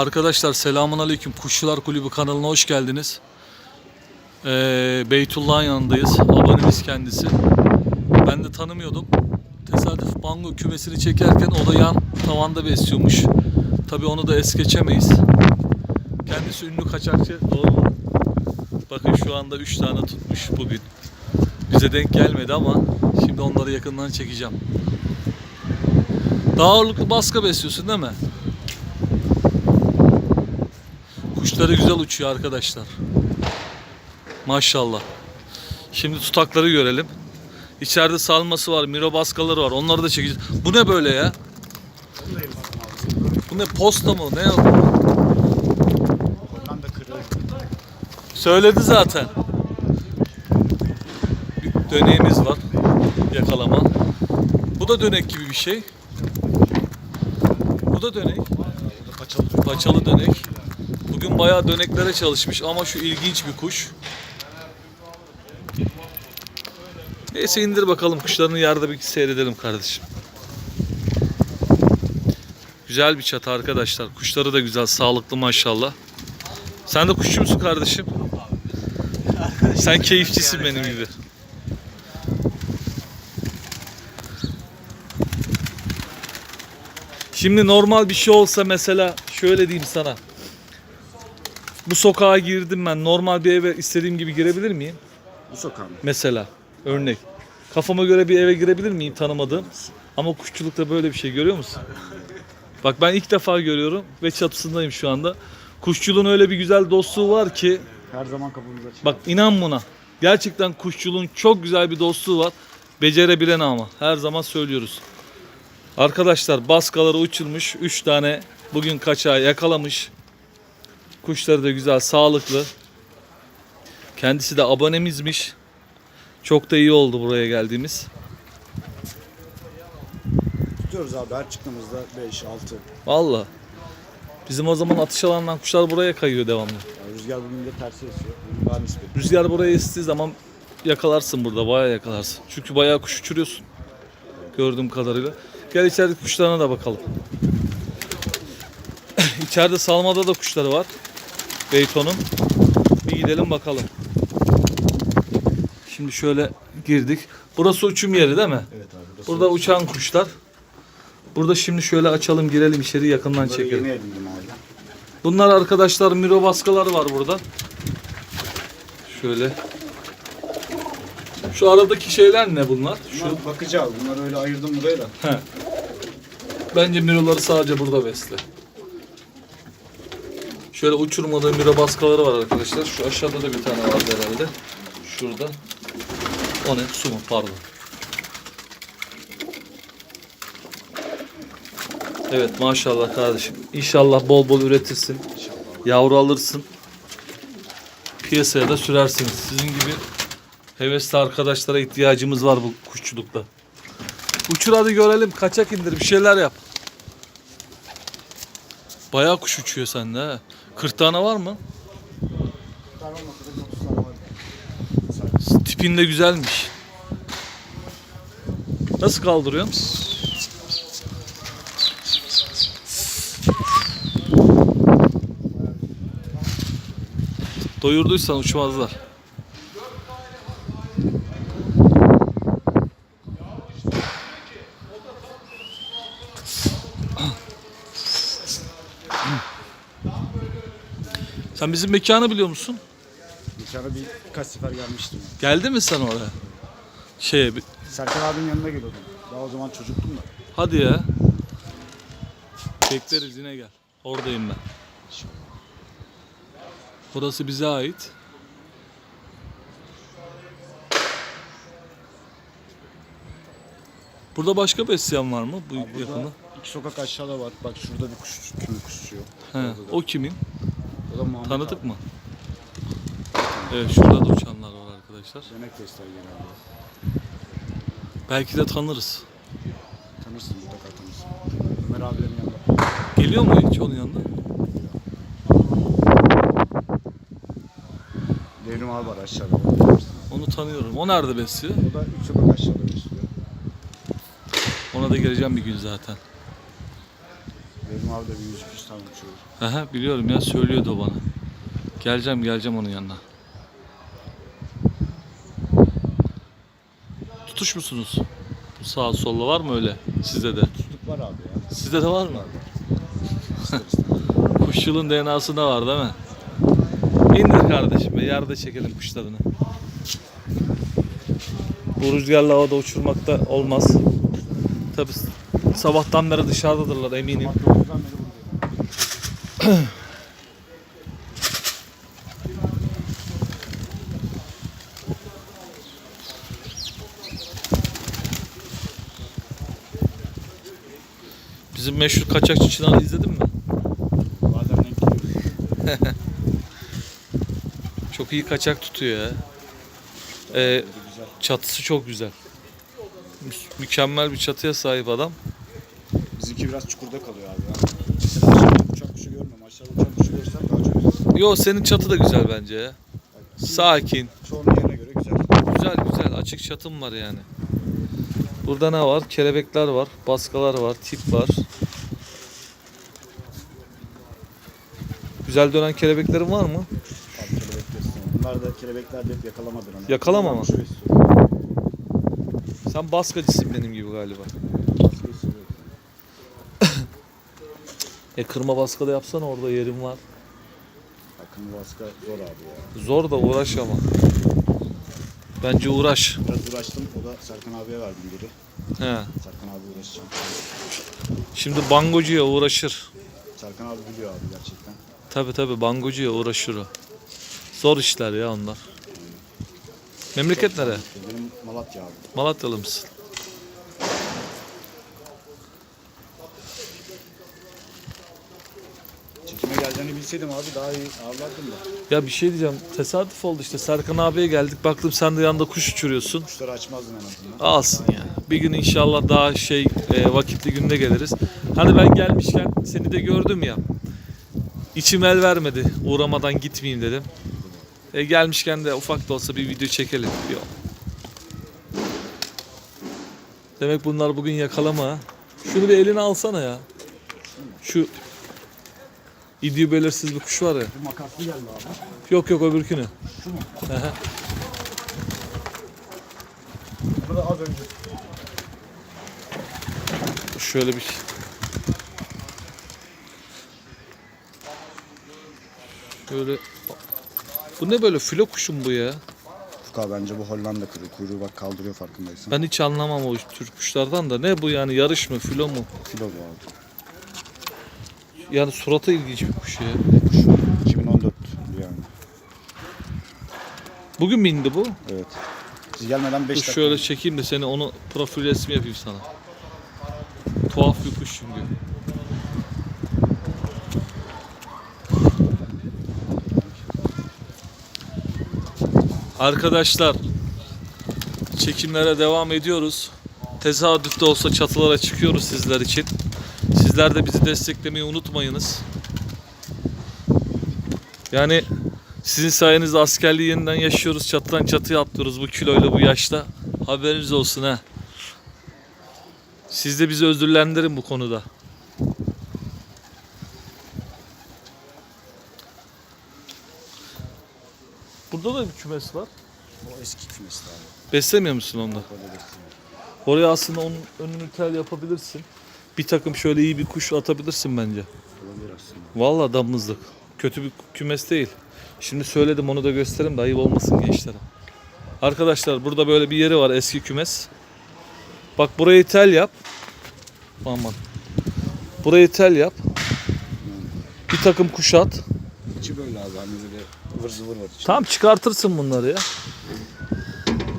Arkadaşlar selamun aleyküm. Kuşçular Kulübü kanalına hoş geldiniz. Ee, Beytullah'ın yanındayız. Abonemiz kendisi. Ben de tanımıyordum. Tesadüf bango kümesini çekerken o da yan tavanda besliyormuş. Tabi onu da es geçemeyiz. Kendisi ünlü kaçakçı. Doğru? Bakın şu anda 3 tane tutmuş bugün. Bize denk gelmedi ama şimdi onları yakından çekeceğim. Daha ağırlıklı baska besliyorsun değil mi? Kuşları güzel uçuyor arkadaşlar. Maşallah. Şimdi tutakları görelim. İçeride salması var, miro baskaları var. Onları da çekeceğiz. Bu ne böyle ya? Bu ne posta mı? Ne? Kırığı. Söyledi zaten. Bir döneğimiz var. Yakalama. Bu da dönek gibi bir şey. Bu da dönek. Paçalı dönek. Bugün bayağı döneklere çalışmış ama şu ilginç bir kuş. Neyse indir bakalım kuşlarını yerde bir seyredelim kardeşim. Güzel bir çatı arkadaşlar. Kuşları da güzel, sağlıklı maşallah. Sen de kuşçu musun kardeşim? Sen keyifçisin benim gibi. Şimdi normal bir şey olsa mesela şöyle diyeyim sana. Bu sokağa girdim ben. Normal bir eve istediğim gibi girebilir miyim? Bu sokağın. Mesela örnek. Kafama göre bir eve girebilir miyim tanımadığım? Ama kuşçulukta böyle bir şey görüyor musun? Bak ben ilk defa görüyorum ve çatısındayım şu anda. Kuşçuluğun öyle bir güzel dostluğu var ki Her zaman kapımız açık. Bak inan buna. Gerçekten kuşçuluğun çok güzel bir dostluğu var. Becerebilen ama. Her zaman söylüyoruz. Arkadaşlar baskaları uçurmuş. 3 tane bugün kaçağı yakalamış. Kuşları da güzel, sağlıklı. Kendisi de abonemizmiş. Çok da iyi oldu buraya geldiğimiz. Tutuyoruz abi her çıktığımızda 5, 6. Valla. Bizim o zaman atış alanından kuşlar buraya kayıyor devamlı. Yani rüzgar bugün de tersi esiyor. Bugün daha nispet. Rüzgar buraya estiği zaman yakalarsın burada. Bayağı yakalarsın. Çünkü bayağı kuş uçuruyorsun. Gördüğüm kadarıyla. Gel içerideki kuşlarına da bakalım. İçeride salmada da kuşları var. Beyton'un. Bir gidelim bakalım. Şimdi şöyle girdik. Burası uçum yeri değil mi? Evet abi. burası- Burada uçan kuşlar. Burada şimdi şöyle açalım girelim içeri yakından Bunları çekelim. yeni abi. Bunlar arkadaşlar miro baskaları var burada. Şöyle. Şu aradaki şeyler ne bunlar? Şu Bunlar bakacağız. Bunları öyle ayırdım buraya da. he. Bence miroları sadece burada besle. Şöyle uçurmadığı miro baskaları var arkadaşlar. Şu aşağıda da bir tane vardı herhalde. Şurada. O ne? Su mu? Pardon. Evet maşallah kardeşim. İnşallah bol bol üretirsin. Yavru alırsın. Piyasaya da sürersiniz. Sizin gibi hevesli arkadaşlara ihtiyacımız var bu kuşçulukta. Uçur hadi görelim. Kaçak indir bir şeyler yap. Bayağı kuş uçuyor sende ha. 40 tane var mı? Bir tane olmasa da 30 tane var. Tipin de güzelmiş. Nasıl kaldırıyorsun? Doyurduysan uçmazlar. Sen bizim mekanı biliyor musun? Tane bir birkaç sefer gelmiştim. Geldi mi sen oraya? Şeye, bir- Serkan abinin yanına geliyordum. Daha o zaman çocuktum da. hadi ya. Bekleriz yine gel. Oradayım ben. Burası bize ait. Burada başka besleyen var mı bu burada yakında? iki sokak aşağıda var. Bak şurada bir kuş, uçuyor. He, Orada da. o kimin? Da Muhammed Tanıdık abi. mı? Evet şurada da uçanlar var arkadaşlar. Yemek testleri genelde. Belki de tanırız. Tanırsın mutlaka tanırsın. Ömer abilerin yanında. Geliyor mu hiç onun yanında? Devrim abi var aşağıda. Onu tanıyorum. O nerede besliyor? O da üç sokak aşağıda besliyor. Ona da geleceğim bir gün zaten. Devrim abi de bir yüzük sarma kuşu. Aha, biliyorum ya söylüyordu o bana. Geleceğim geleceğim onun yanına. Tutuş musunuz? Sağ solla var mı öyle sizde de? Tutluk var abi ya. Sizde de var mı? Kuşçuluğun DNA'sında var değil mi? İndir kardeşim be yerde çekelim kuşlarını. Bu rüzgarla havada uçurmak da olmaz. Tabi sabahtan beri dışarıdadırlar eminim. Bak dokuzdan beri buradayım. Bizim meşhur kaçakçı Çınar'ı izledin mi? Bazen denk geliyor. Çok iyi kaçak tutuyor ya. Ee, çatısı çok güzel. Mü- Mükemmel bir çatıya sahip adam. Bizimki biraz çukurda kalıyor abi ya. Uçan kuşu görmüyorum. Aşağıda uçan kuşu görsem daha çok güzel. Yo senin çatı da güzel bence ya. Sakin. Çoğunun yerine göre güzel. Güzel güzel açık çatım var yani. Burada ne var? Kelebekler var, baskalar var, tip var. Güzel dönen kelebeklerin var mı? Abi kelebek besliyor. Bunlar da kelebekler de hep yakalamadır onu. Yakalama mı? Sen baskacısın benim gibi galiba. E kırma baska da yapsana orada yerim var. Akın baskı zor abi ya. Zor da uğraş ama. Bence uğraş. Biraz uğraştım. O da Serkan abiye verdim geri. He. Serkan abi uğraşacağım. Şimdi bangocuya uğraşır. Serkan abi biliyor abi gerçekten. Tabi tabi bangocuya uğraşır o. Zor işler ya onlar. Memleket nere? Benim Malatya abi. Malatyalı mısın? Çekime geleceğini bilseydim abi daha iyi avlardım da. Ya bir şey diyeceğim. Tesadüf oldu işte. Serkan abiye geldik. Baktım sen de yanında kuş uçuruyorsun. Kuşları açmazdın en azından. Alsın ya. Bir gün inşallah daha şey e, vakitli günde geliriz. Hani ben gelmişken seni de gördüm ya. İçim el vermedi. Uğramadan gitmeyeyim dedim. E, gelmişken de ufak da olsa bir video çekelim. Yok. Demek bunlar bugün yakalama ha. Şunu bir eline alsana ya. Şu İdyu belirsiz bir kuş var ya. Bu makaslı geldi abi. Yok yok öbürkünü. Şu mu? Bu da az önce. Şöyle bir Şöyle Bu ne böyle filo kuşum bu ya? Fuka bence bu Hollanda kuyruğu. Kuyruğu bak kaldırıyor farkındaysan. Ben hiç anlamam o tür kuşlardan da. Ne bu yani yarış mı filo mu? Filo bu abi. Yani suratı ilginç bir kuş ya. Kuş 2014 yani. Bugün mü indi bu? Evet. Siz gelmeden 5 Dur dakika. şöyle çekeyim de seni onu profil resmi yapayım sana. Tuhaf bir kuş çünkü. Arkadaşlar çekimlere devam ediyoruz. Tesadüf de olsa çatılara çıkıyoruz sizler için. Sizler de bizi desteklemeyi unutmayınız. Yani sizin sayenizde askerliği yeniden yaşıyoruz. Çatıdan çatıya atlıyoruz bu kiloyla bu yaşta. Haberiniz olsun ha. Siz de bizi özürlendirin bu konuda. Burada da bir kümes var. O eski kümesi abi. Beslemiyor musun onda? Oraya aslında onun önünü tel yapabilirsin. Bir takım şöyle iyi bir kuş atabilirsin bence. Olabilir aslında. Vallahi damızlık. Kötü bir kümes değil. Şimdi söyledim onu da göstereyim de ayıp olmasın gençlere. Arkadaşlar burada böyle bir yeri var eski kümes. Bak burayı tel yap. Aman. Burayı tel yap. Bir takım kuş at. İçi böyle abi hani böyle ıvır zıvır var içi. Tamam çıkartırsın bunları ya.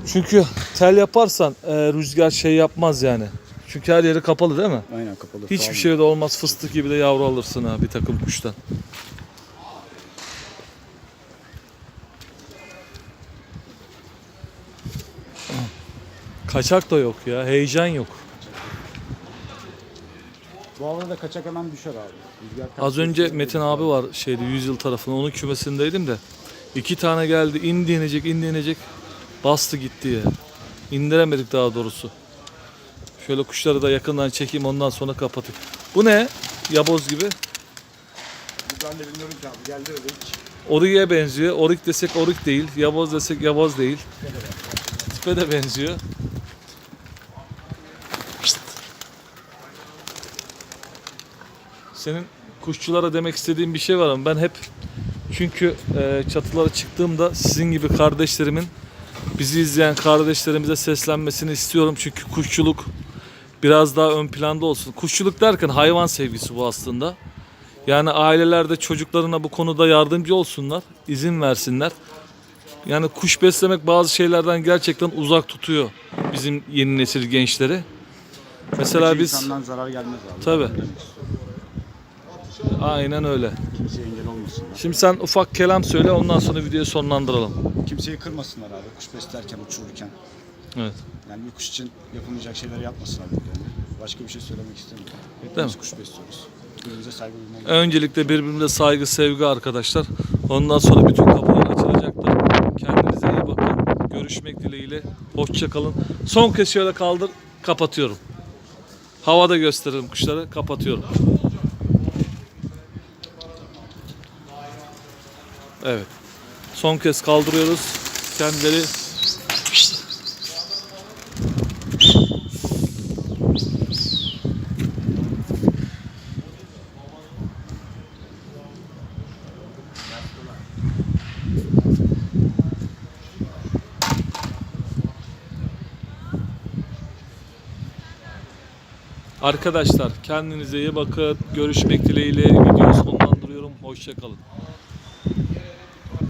Çünkü tel yaparsan e, rüzgar şey yapmaz yani. Çünkü her yeri kapalı değil mi? Aynen kapalı. Hiçbir Tamam. şey de olmaz. Fıstık gibi de yavru alırsın ha bir takım kuştan. Kaçak da yok ya. Heyecan yok. Bu havada da kaçak hemen düşer abi. Rüzgar Az önce Metin abi var şeyde 100 yıl tarafında. Onun kümesindeydim de. iki tane geldi. indi inecek indi inecek. Bastı gitti ya. İndiremedik daha doğrusu. Şöyle kuşları da yakından çekeyim ondan sonra kapatayım. Bu ne? Yaboz gibi. Ben de bilmiyorum ki abi. Geldi öyle hiç. Orik'e benziyor. Orik desek orik değil. Yavoz desek yavoz değil. Tipe de benziyor. Senin kuşçulara demek istediğin bir şey var ama ben hep çünkü e, çatılara çıktığımda sizin gibi kardeşlerimin bizi izleyen kardeşlerimize seslenmesini istiyorum. Çünkü kuşçuluk biraz daha ön planda olsun. Kuşçuluk derken hayvan sevgisi bu aslında. Yani aileler de çocuklarına bu konuda yardımcı olsunlar, izin versinler. Yani kuş beslemek bazı şeylerden gerçekten uzak tutuyor bizim yeni nesil gençleri. Mesela biz insandan zarar gelmez abi. Tabii. Aynen öyle. Kimseye engel olmasınlar. Şimdi sen ufak kelam söyle ondan sonra videoyu sonlandıralım. Kimseyi kırmasınlar abi. Kuş beslerken, uçururken. Evet. Yani bir kuş için yapılmayacak şeyleri yapmasınlar birbirlerine. Başka bir şey söylemek istemiyorum. Hepimiz mi? kuş besliyoruz. Birbirimize saygı duymamız Öncelikle birbirimize saygı, sevgi arkadaşlar. Ondan sonra bütün kapılar açılacaktır. Kendinize iyi bakın. Görüşmek dileğiyle. Hoşça kalın. Son kez şöyle kaldır, kapatıyorum. Havada gösteririm kuşları, kapatıyorum. Evet. Son kez kaldırıyoruz. Kendileri Arkadaşlar kendinize iyi bakın. Görüşmek dileğiyle videoyu sonlandırıyorum. Hoşça kalın.